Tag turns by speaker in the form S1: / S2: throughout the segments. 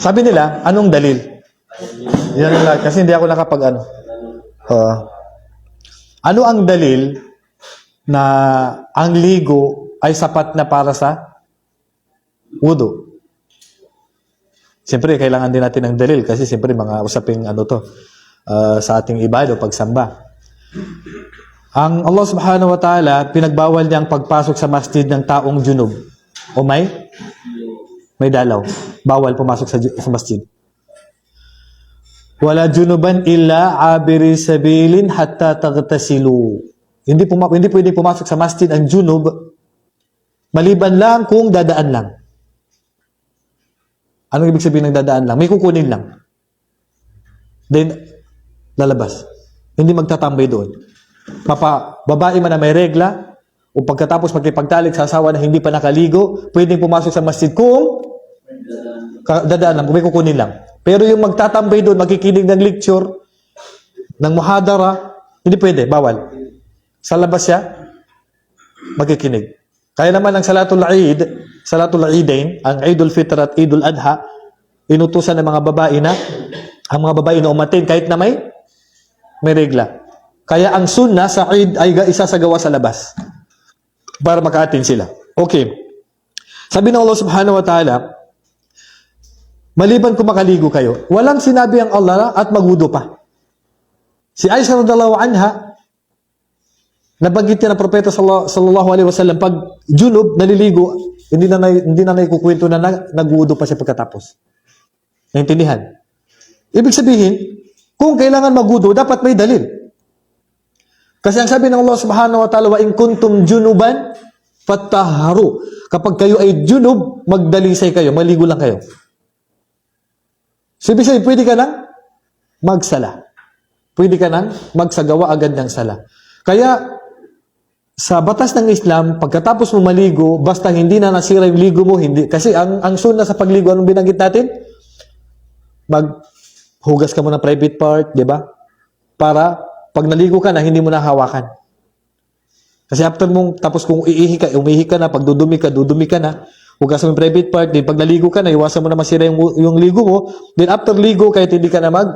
S1: Sabi nila, anong dalil? Yan lang, kasi hindi ako nakapag ano. Oo. ano ang dalil na ang ligo ay sapat na para sa wudu? Siyempre, kailangan din natin ng dalil kasi siyempre mga usaping ano to ah, sa ating ibado, pagsamba. Ang Allah subhanahu wa ta'ala, pinagbawal niya ang pagpasok sa masjid ng taong junub. O may? May dalaw. Bawal pumasok sa, sa masjid. Wala junuban illa abiri sabilin hatta tagtasilu. Hindi, puma- hindi pwede pumasok sa masjid ang junub maliban lang kung dadaan lang. Anong ibig sabihin ng dadaan lang? May kukunin lang. Then, lalabas. Hindi magtatambay doon. Mapa, babae man na may regla, o pagkatapos magkipagtalik sa asawa na hindi pa nakaligo, pwedeng pumasok sa masjid kung ka- dadaan lang, kung may kukunin lang. Pero yung magtatambay doon, magkikinig ng lecture, ng muhadara, hindi pwede, bawal. Sa labas siya, magkikinig. Kaya naman ang Salatul Eid, Salatul Eidain, ang Eidul Fitr at Eidul Adha, inutusan ng mga babae na, ang mga babae na umatin kahit na may, may regla. Kaya ang sunnah sa Eid ay ga- isasagawa sa labas para makaatin sila. Okay. Sabi ng Allah subhanahu wa ta'ala, maliban kung makaligo kayo, walang sinabi ang Allah at magudo pa. Si Aisha radhiallahu anha, nabanggit niya ng propeta sallallahu, alaihi wasallam pag junub naliligo hindi na hindi na naikukwento na nag, nagwudo pa siya pagkatapos. Naintindihan? Ibig sabihin, kung kailangan magudo, dapat may dalil. Kasi ang sabi ng Allah subhanahu wa ta'ala, wa in kuntum junuban, fattaharu. Kapag kayo ay junub, magdalisay kayo, maligo lang kayo. So, ibig sabihin, pwede ka nang magsala. Pwede ka nang magsagawa agad ng sala. Kaya, sa batas ng Islam, pagkatapos mo maligo, basta hindi na nasira yung ligo mo, hindi. Kasi ang, ang sunna sa pagligo, anong binanggit natin? Maghugas ka mo ng private part, di ba? Para pag naligo ka na, hindi mo na hawakan. Kasi after mong, tapos kung iihi ka, umihi ka na, pag dudumi ka, dudumi ka na, hugas mo yung private part, din pag naligo ka na, iwasan mo na masira yung, yung ligo mo, then after ligo, kahit hindi ka na mag,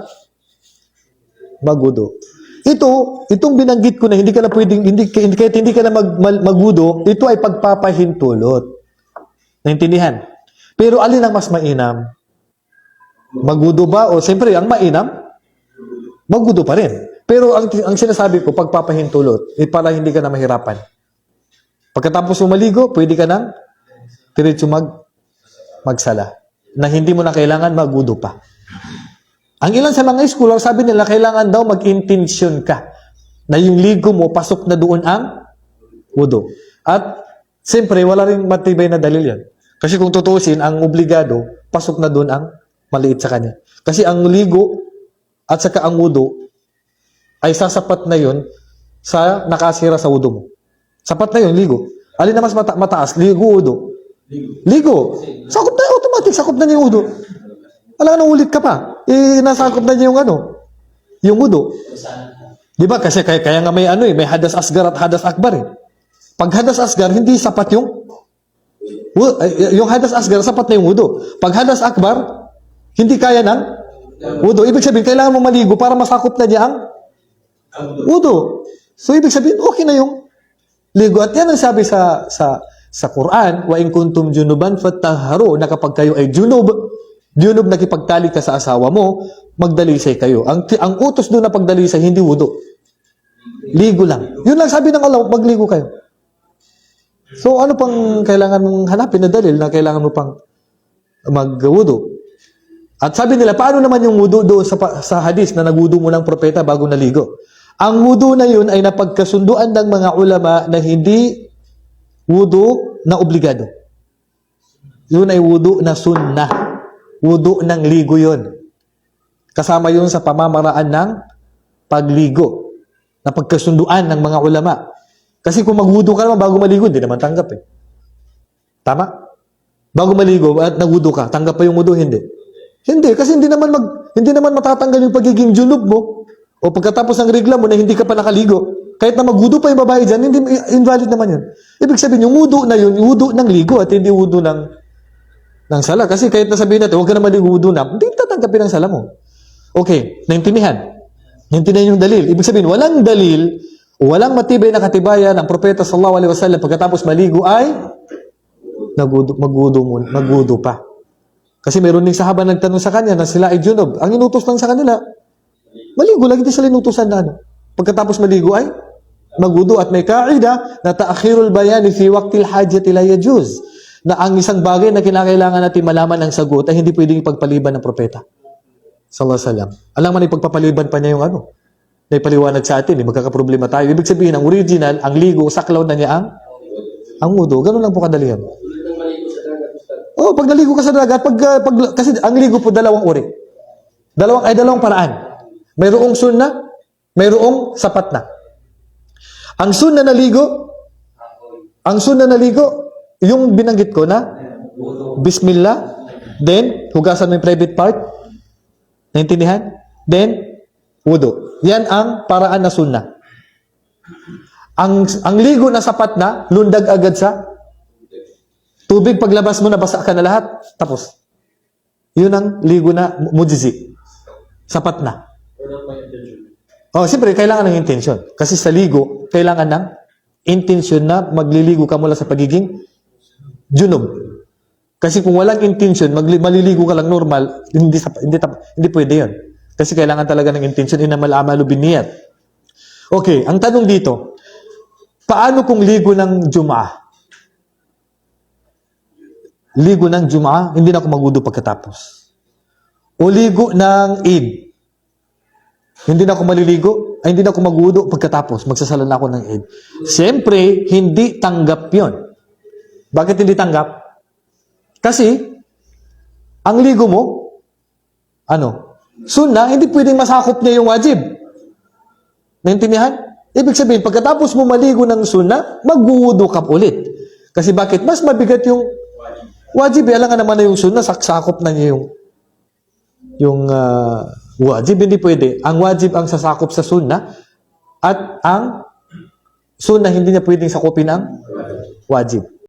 S1: magudo. Ito, itong binanggit ko na hindi ka na pwedeng, hindi, kahit hindi ka na mag, magudo, ito ay pagpapahintulot. Naintindihan? Pero alin ang mas mainam? Magudo ba? O siyempre, ang mainam, magudo pa rin. Pero ang, ang sinasabi ko, pagpapahintulot, eh, para hindi ka na mahirapan. Pagkatapos mo maligo, pwede ka nang diretso mag, magsala. Na hindi mo na kailangan magudo pa. Ang ilan sa mga scholar, sabi nila, kailangan daw mag-intensyon ka na yung ligo mo, pasok na doon ang wudo. At, siyempre, wala rin matibay na dalil yan. Kasi kung tutusin, ang obligado, pasok na doon ang maliit sa kanya. Kasi ang ligo at saka ang wudo ay sasapat na yon sa nakasira sa wudo mo. Sapat na yon ligo. Alin na mas mata- mataas, ligo, wudo? Ligo. Sakop na, automatic, sakop na niya yung wudo. Wala nang ulit ka pa. Eh, nasakop na niya yung ano, yung wudo. Di ba? Kasi kaya, kaya nga may ano eh, may hadas asgar at hadas akbar eh. Pag hadas asgar, hindi sapat yung yung hadas asgar, sapat na yung wudo. Pag hadas akbar, hindi kaya ng wudo. Ibig sabihin, kailangan mo maligo para masakop na niya ang wudo. So, ibig sabihin, okay na yung ligo. At yan ang sabi sa sa sa Quran, wa in kuntum junuban fattaharu, na kapag kayo ay junub, junub nakipagtalik ka sa asawa mo, magdalisay kayo. Ang ang utos doon na pagdalisay hindi wudo. Ligo lang. Yun lang sabi ng Allah, magligo kayo. So ano pang kailangan mong hanapin na dalil na kailangan mo pang magwudo? At sabi nila, paano naman yung wudu doon sa, sa hadis na nagwudu mo ng propeta bago naligo? Ang wudu na yun ay napagkasunduan ng mga ulama na hindi wudu na obligado. Yun ay wudu na sunnah. Wudu ng ligo yun. Kasama yun sa pamamaraan ng pagligo. Na pagkasunduan ng mga ulama. Kasi kung magwudu ka naman bago maligo, hindi naman tanggap eh. Tama? Bago maligo at nagwudu ka, tanggap pa yung wudu, hindi. Hindi, kasi hindi naman mag, hindi naman matatanggal yung pagiging junub mo. O pagkatapos ng regla mo na hindi ka pa nakaligo, kahit na magwudu pa yung babae dyan, hindi, invalid naman yun. Ibig sabihin, yung wudu na yun, yung wudu ng ligo at hindi wudu ng ng sala. Kasi kahit nasabihin natin, huwag ka na maligo doon na, hindi tatanggapin ang sala mo. Okay, naintindihan. Naintindihan yung dalil. Ibig sabihin, walang dalil, walang matibay na katibayan ang propeta sallallahu alaihi wasallam pagkatapos maligo ay nagudo, magudo, magudo pa. Kasi meron ding sahaba nagtanong sa kanya na sila ay junub. Ang inutos lang sa kanila, maligo, lagi din sila inutosan na ano. Pagkatapos maligo ay magudo at may kaida na ta'khirul bayani fi waqtil hajati la yajuz na ang isang bagay na kinakailangan natin malaman ng sagot ay hindi pwedeng ipagpaliban ng propeta. Sallallahu alaihi wasallam. Alam man ipagpapaliban pa niya yung ano. Na ipaliwanag sa atin, eh, magkakaproblema tayo. Ibig sabihin, ang original, ang ligo, saklaw na niya ang ang mudo. Ganun lang po kadalihan. Oh, pag naligo ka sa dagat, pag, uh, pag kasi ang ligo po dalawang uri. Dalawang ay dalawang paraan. Mayroong sunna, mayroong sapat na. Ang sunna na ligo, ang sunna na ligo, yung binanggit ko na Bismillah, then hugasan mo yung private part. Naintindihan? Then wudu. Yan ang paraan na sunna. Ang ang ligo na sapat na, lundag agad sa Tubig, paglabas mo, nabasa ka na lahat. Tapos. Yun ang ligo na mujizi. Sapat na. Oh, siyempre, kailangan ng intention. Kasi sa ligo, kailangan ng intention na magliligo ka mula sa pagiging junub. Kasi kung walang intention, magli- maliligo ka lang normal, hindi, sap- hindi, hindi pwede yun. Kasi kailangan talaga ng intention, inamal amalu biniyat. Okay, ang tanong dito, paano kung ligo ng Jum'ah? ligo ng Jum'a, hindi na ako magudo pagkatapos. O ligo ng Eid, hindi na ako maliligo, ay hindi na ako magudo pagkatapos, magsasala ako ng Eid. Siyempre, hindi tanggap yon. Bakit hindi tanggap? Kasi, ang ligo mo, ano, sunna, hindi pwedeng masakop niya yung wajib. Naintindihan? Ibig sabihin, pagkatapos mo maligo ng sunna, magwudo ka ulit. Kasi bakit? Mas mabigat yung Wajib, eh, alam nga naman na yung sunna, saksakop na niya yung yung ah, wajib, hindi pwede. Ang wajib ang sasakop sa sunna at ang sunna hindi niya pwedeng sakopin ang wajib.